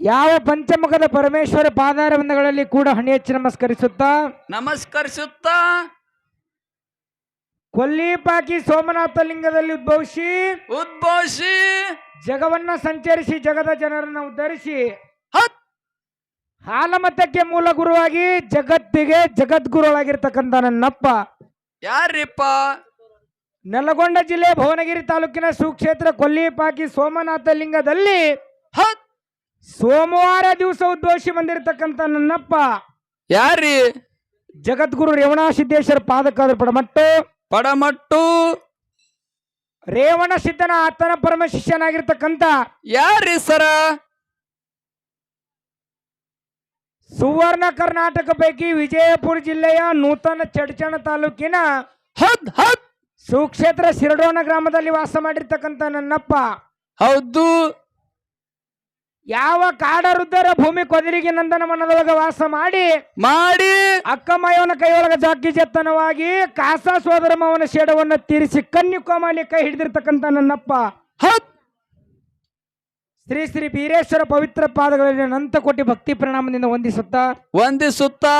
ಯಾವ ಪಂಚಮುಖದ ಪರಮೇಶ್ವರ ಪಾದಾರವಿಂದಗಳಲ್ಲಿ ಕೂಡ ಹಣಿ ಹಚ್ಚಿ ನಮಸ್ಕರಿಸುತ್ತಾ? ನಮಸ್ಕರಿಸುತ್ತಾ? ಕೊಲ್ಲಿಪಾಕಿ ಸೋಮನಾಥ ಲಿಂಗದಲ್ಲಿ ಉದ್ಭವಿಸಿ ಉದ್ಭವಿಸಿ ಜಗವನ್ನ ಸಂಚರಿಸಿ ಜಗದ ಜನರನ್ನ ಉದ್ಧರಿಸಿ ಹಾಲಮತಕ್ಕೆ ಮೂಲ ಗುರುವಾಗಿ ಜಗತ್ತಿಗೆ ಜಗದ್ಗುರುಳಾಗಿರ್ತಕ್ಕಂಥ ನನ್ನಪ್ಪ. ಯಾರಿಪ್ಪ? ನೆಲಗೊಂಡ ಜಿಲ್ಲೆ ಭುವನಗಿರಿ ತಾಲೂಕಿನ ಸುಕ್ಷೇತ್ರ ಕೊಲ್ಲಿಪಾಕಿ ಸೋಮನಾಥ ಲಿಂಗದಲ್ಲಿ ಸೋಮವಾರ ದಿವಸ ಉದ್ಭವಿಸಿ ಬಂದಿರತಕ್ಕಂತ ನನ್ನಪ್ಪ. ಯಾರಿ ಜಗದ್ಗುರು ರೇವಣ ಸಿದ್ದೇಶ್ವರ ಪಾದಕಾದ್ರ ಪಡಮಟ್ಟು. ಪಡಮಟ್ಟು. ರೇವಣ ಸಿದ್ಧನ ಆತನ ಪರಮ ಶಿಷ್ಯನಾಗಿರ್ತಕ್ಕಂಥ ಯಾರಿ ಸರ? ಸುವರ್ಣ ಕರ್ನಾಟಕ ಪೈಕಿ ವಿಜಯಪುರ ಜಿಲ್ಲೆಯ ನೂತನ ಚಡಚಣ ತಾಲೂಕಿನ ಹದ್ ಹತ್ ಸುಕ್ಷೇತ್ರ ಶಿರಡೋಣ ಗ್ರಾಮದಲ್ಲಿ ವಾಸ ಮಾಡಿರ್ತಕ್ಕಂಥ ನನ್ನಪ್ಪ. ಹೌದು. ಯಾವ ಕಾಡರುದ್ದರ ಭೂಮಿ ಕೊದರಿಗೆ ನಂದನ ಮನದೊಳಗ ವಾಸ ಮಾಡಿ ಮಾಡಿ ಅಕ್ಕಮಯವನ ಕೈಯೊಳಗ ಜಾಕಿ ಜತ್ತನವಾಗಿ ಕಾಸ ಸೋದರ ಮಾವನ ಶೇಡವನ್ನ ತೀರಿಸಿ ಕನ್ಯಕೋಮಾಲಿ ಕೈ ಹಿಡಿದಿರ್ತಕ್ಕಂಥ ನನ್ನಪ್ಪ. ಶ್ರೀ ಶ್ರೀ ಬೀರೇಶ್ವರ ಪವಿತ್ರ ಪಾದಗಳಲ್ಲಿ ನಂತ ಕೋಟಿ ಭಕ್ತಿ ಪ್ರಣಾಮದಿಂದ ವಂದಿಸುತ್ತಾ ವಂದಿಸುತ್ತಾ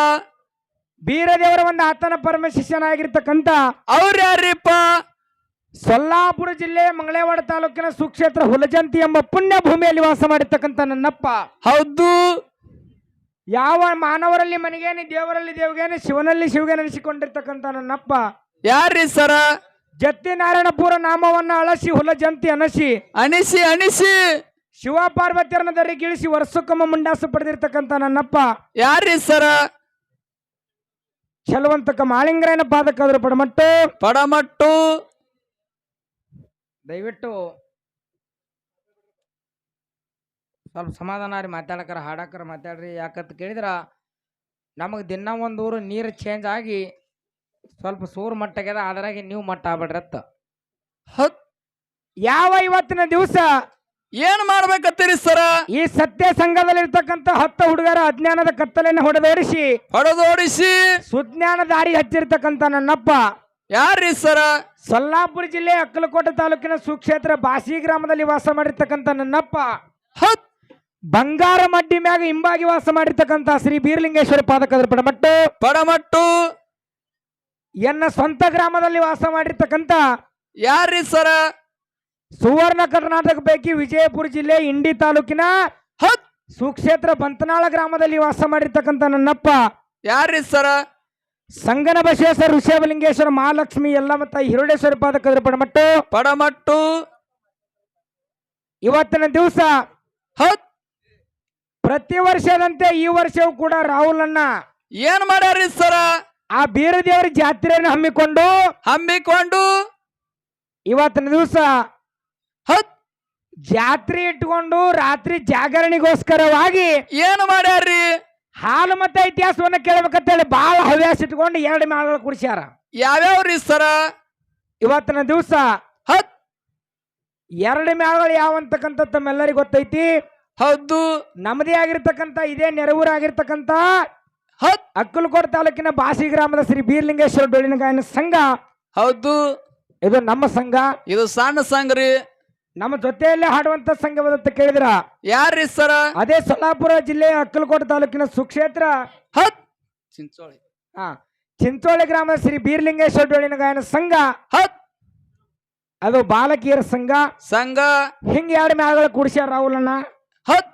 ಬೀರದೇವರ ಒಂದು ಆತನ ಪರಮ ಶಿಷ್ಯನಾಗಿರ್ತಕ್ಕಂಥ ಅವ್ರ ಯಾರಿಪ್ಪ ಸೊಲ್ಲಾಪುರ ಜಿಲ್ಲೆ ಮಂಗಳೇವಾಡ ತಾಲೂಕಿನ ಸುಕ್ಷೇತ್ರ ಹುಲಜಂತಿ ಎಂಬ ಪುಣ್ಯ ಭೂಮಿಯಲ್ಲಿ ವಾಸ ಮಾಡಿರ್ತಕ್ಕಂಥ ನನ್ನಪ್ಪ. ಹೌದು. ಯಾವ ಮಾನವರಲ್ಲಿ ಮನೆಗೇನೆ ದೇವರಲ್ಲಿ ದೇವಗೇನೆ ಶಿವನಲ್ಲಿ ಶಿವಗೆ ನೆನೆಸಿಕೊಂಡಿರ್ತಕ್ಕಂಥ ನನ್ನಪ್ಪ. ಯಾರ್ರಿ ಸರ? ಜತ್ತಿ ನಾರಾಯಣಪುರ ನಾಮವನ್ನ ಅಳಸಿ ಹುಲಜಂತಿ ಅನಸಿ. ಅನಿಸಿ ಅನಿಸಿ. ಶಿವ ಪಾರ್ವತಿಯರನ್ನ ದರಿಗಿಳಿಸಿ ವರ್ಷಕ್ಕೊಮ್ಮ ಮುಂಡಾಸು ಪಡೆದಿರ್ತಕ್ಕಂಥ ನನ್ನಪ್ಪ. ಯಾರ್ರಿ ಸರ? ಚಲವಂತಕ ಮಾಳಿಂಗರಾಯನ ಪಾದಕ್ಕಾದ್ರು ಪಡಮಟ್ಟು. ಪಡಮಟ್ಟು. ದಯವಿಟ್ಟು ಸ್ವಲ್ಪ ಸಮಾಧಾನ ರೀ ಮಾತಾಡಕ್ರ ಹಾಡಕ್ರ ಮಾತಾಡ್ರಿ. ಯಾಕಂತ ಕೇಳಿದ್ರೆ ನಮಗೆ ದಿನ ಒಂದು ಊರು ನೀರು ಚೇಂಜ್ ಆಗಿ ಸ್ವಲ್ಪ ಸೂರು ಮಟ್ಟಗ್ಯದ ಅದರಾಗಿ ನೀವು ಮಟ್ಟ ಆಗ್ಬೇಡ್ರತ್ತ ಹತ್ ಯಾವ ಇವತ್ತಿನ ದಿವಸ ಏನ್ ಮಾಡ್ಬೇಕತ್ತೀರಿ ಸರ? ಈ ಸತ್ಯ ಸಂಘದಲ್ಲಿರ್ತಕ್ಕಂಥ ಹತ್ತು ಹುಡುಗರ ಅಜ್ಞಾನದ ಕತ್ತಲೆಯನ್ನು ಹೊಡೆದೋಡಿಸಿ ಹೊಡೆದೋಡಿಸಿ ಸುಜ್ಞಾನ ದಾರಿ ಹಚ್ಚಿರ್ತಕ್ಕಂಥ ನನ್ನಪ್ಪ ಯಾರಿ ಸರ? ಸೊಲ್ಲಾಪುರ ಜಿಲ್ಲೆ ಅಕ್ಕಲಕೋಟೆ ತಾಲೂಕಿನ ಸುಕ್ಷೇತ್ರ ಬಾಸಿ ಗ್ರಾಮದಲ್ಲಿ ವಾಸ ಮಾಡಿರ್ತಕ್ಕಂಥ ನನ್ನಪ್ಪ. ಹತ್ ಬಂಗಾರ ಮಡ್ಡಿ ಮ್ಯಾಗ ಹಿಂಬಾಗಿ ವಾಸ ಮಾಡಿರ್ತಕ್ಕಂಥ ಶ್ರೀ ಬೀರಲಿಂಗೇಶ್ವರ ಪಾದಕದ್ರ ಪಡಮಟ್ಟು. ಪಡಮಟ್ಟು. ಎನ್ನ ಸ್ವಂತ ಗ್ರಾಮದಲ್ಲಿ ವಾಸ ಮಾಡಿರ್ತಕ್ಕಂಥ ಯಾರಿ ಸರ? ಸುವರ್ಣ ಕರ್ನಾಟಕ ಪೈಕಿ ವಿಜಯಪುರ ಜಿಲ್ಲೆ ಇಂಡಿ ತಾಲೂಕಿನ ಹತ್ ಸುಕ್ಷೇತ್ರ ಬಂತನಾಳ ಗ್ರಾಮದಲ್ಲಿ ವಾಸ ಮಾಡಿರ್ತಕ್ಕಂಥ ನನ್ನಪ್ಪ. ಯಾರಿ ಸರ? ಸಂಗನ ಬಸವೇಶ್ವರ ಋಷಭಲಿಂಗೇಶ್ವರ ಮಹಾಲಕ್ಷ್ಮಿ ಎಲ್ಲ ಮತ್ತ ಹಿರುಡೇಶ್ವರ ಪಾದಕದ್ರ ಪಡಮಟ್ಟು. ಪಡಮಟ್ಟು. ಇವತ್ತಿನ ದಿವಸ ಹತ್ ಪ್ರತಿ ವರ್ಷದಂತೆ ಈ ವರ್ಷವೂ ಕೂಡ ರಾಹುಲನ್ನ ಏನ್ ಮಾಡ್ಯಾರಿ ಸರ? ಆ ಬೀರದೇವರ ಜಾತ್ರೆಯನ್ನು ಹಮ್ಮಿಕೊಂಡು ಹಮ್ಮಿಕೊಂಡು ಇವತ್ತಿನ ದಿವಸ ಹತ್ ಜಾತ್ರೆ ಇಟ್ಕೊಂಡು ರಾತ್ರಿ ಜಾಗರಣೆಗೋಸ್ಕರವಾಗಿ ಏನು ಮಾಡ್ಯಾರಿ ಹಾಲು ಮತ್ತೆ ಇತಿಹಾಸವನ್ನ ಕೇಳ್ಬೇಕಂತೇಳಿ ಬಹಳ ಹವ್ಯಾಸ ಇಟ್ಕೊಂಡು ಎರಡು ಮೇಳಗಳು ಕುಡಿಸ್ಯಾರ. ಯಾವ್ಯಾವ್ರಿ ಸರ? ಇವತ್ತಿನ ದಿವಸ ಹತ್ ಎರಡು ಮೇಳಗಳು ಯಾವ ಅಂತಕ್ಕಂಥ ತಮ್ಮೆಲ್ಲರಿಗೂ ಗೊತ್ತೈತಿ? ಹೌದು. ನಮ್ಮದೇ ಆಗಿರ್ತಕ್ಕಂಥ ಇದೇ ನೆರವೂರಾಗಿರ್ತಕ್ಕಂಥ ಹತ್ ಅಕ್ಕಲಕೋಟೆ ತಾಲೂಕಿನ ಬಾಸಿ ಗ್ರಾಮದ ಶ್ರೀ ಬೀರ್ಲಿಂಗೇಶ್ವರ ಡೊಳ್ಳಿನ ಗಾಯನ ಸಂಘ. ಹೌದು. ಇದು ನಮ್ಮ ಸಂಘ. ಇದು ಸಣ್ಣ ಸಂಗ್ರಿ ನಮ್ಮ ಜೊತೆಯಲ್ಲೇ ಹಾಡುವಂತ ಸಂಘವದಂತ ಕೇಳಿದ್ರ? ಯಾರ್ರಿ ಸರ? ಅದೇ ಸೊಲ್ಲಾಪುರ ಜಿಲ್ಲೆಯ ಅಕ್ಕಲಕೋಟೆ ತಾಲೂಕಿನ ಸುಕ್ಷೇತ್ರ. ಹತ್! ಚಿಂಚೋಳಿ. ಹಾ ಚಿಂಚೋಳಿ ಗ್ರಾಮದ ಶ್ರೀ ಬೀರ್ಲಿಂಗೇಶ್ವರ ಡೊಳ್ಳಿನ ಗಾಯನ ಸಂಘ. ಹತ್! ಅದು ಬಾಲಕಿಯರ ಸಂಘ. ಸಂಘ. ಹಿಂಗೆ ಎರಡು ಮೇಳಗಳು ಕೂಡಿಸ್ಯಾರ ರಾಹುಲಣ್ಣ ಹತ್!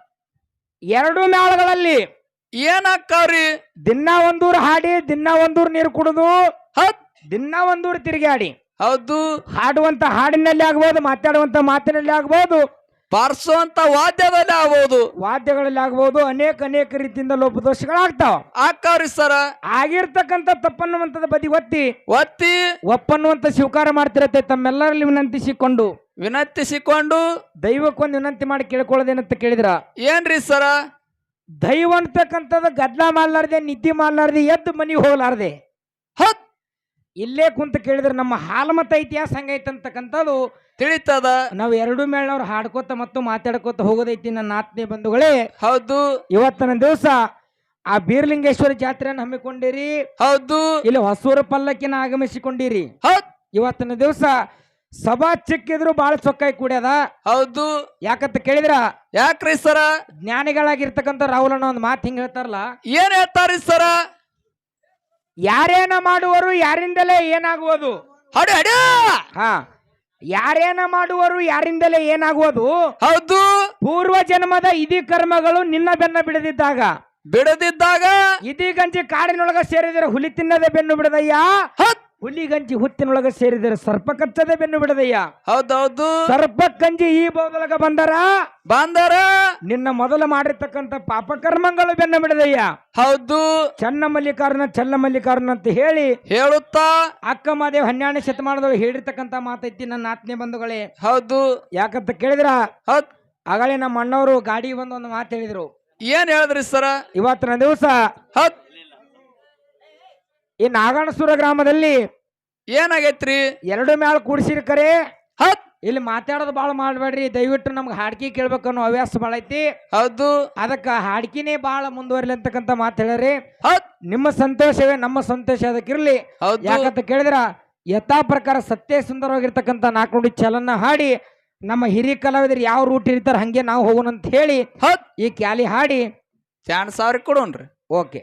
ಎರಡು ಮ್ಯಾಳಗಳಲ್ಲಿ ಏನಾಕ್ಕವ್ರಿ ದಿನ ಒಂದೂರು ಹಾಡಿ ದಿನ ಒಂದೂರು ನೀರು ಕುಡಿದು ಹತ್! ದಿನ ಒಂದೂರು ತಿರುಗಾಡಿ ಹೌದು. ಹಾಡುವಂತ ಹಾಡಿನಲ್ಲಿ ಆಗ್ಬೋದು ಮಾತಾಡುವಂತ ಮಾತಿನಲ್ಲಿ ಆಗ್ಬೋದು ಪಾರ್ಸುವಂತ ವಾದ್ಯದಲ್ಲಿ ಆಗ್ಬೋದು. ವಾದ್ಯಗಳಲ್ಲಿ ಆಗ್ಬೋದು ಅನೇಕ ಅನೇಕ ರೀತಿಯಿಂದ ಲೋಪದೋಷಗಳಾಗ್ತಾವ. ಆಕಾರಿ ಸರ. ಆಗಿರ್ತಕ್ಕಂಥ ತಪ್ಪನ್ನುವಂತದ ಬದಿ ಒತ್ತಿ. ಒತ್ತಿ. ಒಪ್ಪನ್ನುವಂತ ಸ್ವೀಕಾರ ಮಾಡ್ತಿರತ್ತೆ ತಮ್ಮೆಲ್ಲರಲ್ಲಿ ವಿನಂತಿಸಿಕೊಂಡು. ವಿನಂತಿಸಿಕೊಂಡು. ದೈವಕ್ಕೊಂದು ವಿನಂತಿ ಮಾಡಿ ಕೇಳ್ಕೊಳ್ಳೋದೇನಂತ ಕೇಳಿದ್ರ? ಏನ್ರಿ ಸರ? ದೈವ ಅಂತಕ್ಕಂಥದ್ದು ಗದ್ಲ ಮಾಡ್ಲಾರ್ದೆ ನಿದ್ದೆ ಮಾಡ್ಲಾರ್ದೆ ಎದ್ದು ಮನೆಗೆ ಹೋಗ್ಲಾರ್ದೆ. ಇಲ್ಲೇ ಕುಂತ ಕೇಳಿದ್ರೆ ನಮ್ಮ ಹಾಲಮತ ಇತಿಹಾಸ ಹಂಗೈತೆ ಅಂತಕ್ಕಂಥದ್ದು ತಿಳಿತದ? ನಾವು ಎರಡು ಮೇಳನವ್ರು ಹಾಡ್ಕೋತ ಮತ್ತು ಮಾತಾಡ್ಕೋತ ಹೋಗೋದೈತಿ ನನ್ನ ಆತ್ಮೀಯ ಬಂಧುಗಳೇ. ಹೌದು. ಇವತ್ತಿನ ದಿವಸ ಆ ಬೀರ್ಲಿಂಗೇಶ್ವರ ಜಾತ್ರೆಯನ್ನು ಹಮ್ಮಿಕೊಂಡಿರಿ. ಹೌದು. ಇಲ್ಲಿ ಹೊಸೂರು ಪಲ್ಲಕ್ಕಿನ ಆಗಮಿಸಿಕೊಂಡಿರಿ. ಹೌದು. ಇವತ್ತಿನ ದಿವಸ ಸಭಾ ಚಿಕ್ಕಿದ್ರು ಬಾಳ ಸೊಕ್ಕಾಯಿ ಕೂಡ್ಯದ. ಹೌದು. ಯಾಕಂತ ಕೇಳಿದ್ರ? ಯಾಕ್ರಿ ಸರ? ಜ್ಞಾನಿಗಳಾಗಿರ್ತಕ್ಕಂಥ ರಾಹುಲ್ ಅಣ್ಣ ಒಂದು ಮಾತು ಹಿಂಗ ಹೇಳ್ತಾರಲ್ಲ. ಏನ್ ಹೇಳ್ತಾರಿ ಸರ? ಯಾರೇನ ಮಾಡುವರು ಯಾರಿಂದಲೇ ಏನಾಗುವುದು? ಹಡು ಹಡು! ಹಾ. ಯಾರೇನ ಮಾಡುವರು ಯಾರಿಂದಲೇ ಏನಾಗುವುದು? ಹೌದು. ಪೂರ್ವ ಜನ್ಮದ ಇದಿ ಕರ್ಮಗಳು ನಿನ್ನ ಬೆನ್ನ ಬಿಡದಿದ್ದಾಗ. ಬಿಡದಿದ್ದಾಗ? ಇದಿಗಂಜಿ ಕಾಡಿನೊಳಗ ಸೇರಿದರೆ ಹುಲಿ ತಿನ್ನದೆ ಬೆನ್ನು ಬಿಡದಯ್ಯ? ಹುಲಿಗಂಜಿ ಹುತ್ತಿನೊಳಗ ಸೇರಿದರೆ ಸರ್ಪ ಕಚ್ಚದೆ ಬೆನ್ನು ಬಿಡದಯ್ಯ ಹೌದೌದು. ಸರ್ಪ ಕಂಜಿ ಈ ಬೌದಲಗ ಬಂದರ? ಬಾಂದರ. ನಿನ್ನ ಮೊದಲು ಪಾಪ ಕರ್ಮಗಳು ಬೆನ್ನು ಬಿಡದಯ್ಯ ಹೌದು. ಚನ್ನ ಮಲ್ಲಿಕಾರ್ನ ಚನ್ನ ಮಲ್ಲಿಕಾರ್ನ ಅಂತ ಹೇಳಿ ಹೇಳುತ್ತಾ? ಅಕ್ಕ ಮಾದೇವ್ ಹನ್ನೆರಡನೇ ಶತಮಾನದೊಳಗೆ ಹೇಳಿರ್ತಕ್ಕಂತ ಮಾತೈತಿ ನನ್ನ ಆತ್ಮೀಯ ಬಂಧುಗಳೇ. ಹೌದು. ಯಾಕಂತ ಕೇಳಿದ್ರ? ಹತ್ ಆಗಲೇ ನಮ್ಮ ಅಣ್ಣವರು ಗಾಡಿ ಬಂದು ಒಂದು ಮಾತು ಹೇಳಿದ್ರು. ಏನ್ ಹೇಳಿದ್ರಿ ಸರ? ಇವತ್ತಿನ ದಿವಸ ಹತ್ ಈ ನಾಗಣಸೂರ ಗ್ರಾಮದಲ್ಲಿ ಏನಾಗೈತ್ರಿ? ಎರಡು ಮ್ಯಾಲ ಕೂಡ್ಸಿರಿ ಕರೆ. ಹತ್ ಇಲ್ಲಿ ಮಾತಾಡೋದು ಭಾಳ ಮಾಡಬೇಡ್ರಿ. ದಯವಿಟ್ಟು ನಮ್ಗೆ ಹಾಡ್ಕಿ ಕೇಳ್ಬೇಕನ್ನೋ ಹವ್ಯಾಸ ಭಾಳ ಐತಿ. ಹೌದು. ಅದಕ್ಕೆ ಹಾಡ್ಕಿನೇ ಭಾಳ ಮುಂದುವರಿಲಿ ಅಂತಕ್ಕಂಥ ಮಾತು ಹೇಳ್ರಿ. ನಿಮ್ಮ ಸಂತೋಷವೇ ನಮ್ಮ ಸಂತೋಷ ಅದಕ್ಕಿರ್ಲಿ ಹೌದು. ಯಾಕಂತ ಕೇಳಿದ್ರ ಯಥಾ ಪ್ರಕಾರ ಸತ್ಯ ಸುಂದರವಾಗಿರ್ತಕ್ಕಂಥ ನಾಲ್ಕು ನುಡಿ ಚಲನ ಹಾಡಿ ನಮ್ಮ ಹಿರಿಯ ಕಲಾವಿದರು ಯಾವ ರೂಟ್ ಇರ್ತಾರೆ ಹಂಗೆ ನಾವು ಹೋಗೋಣ ಅಂತ ಹೇಳಿ ಈ ಕ್ಯಾಲಿ ಹಾಡಿ. ಚಾನ್ ಸಾವಿರ ಕೊಡೋನ್ರಿ ಓಕೆ.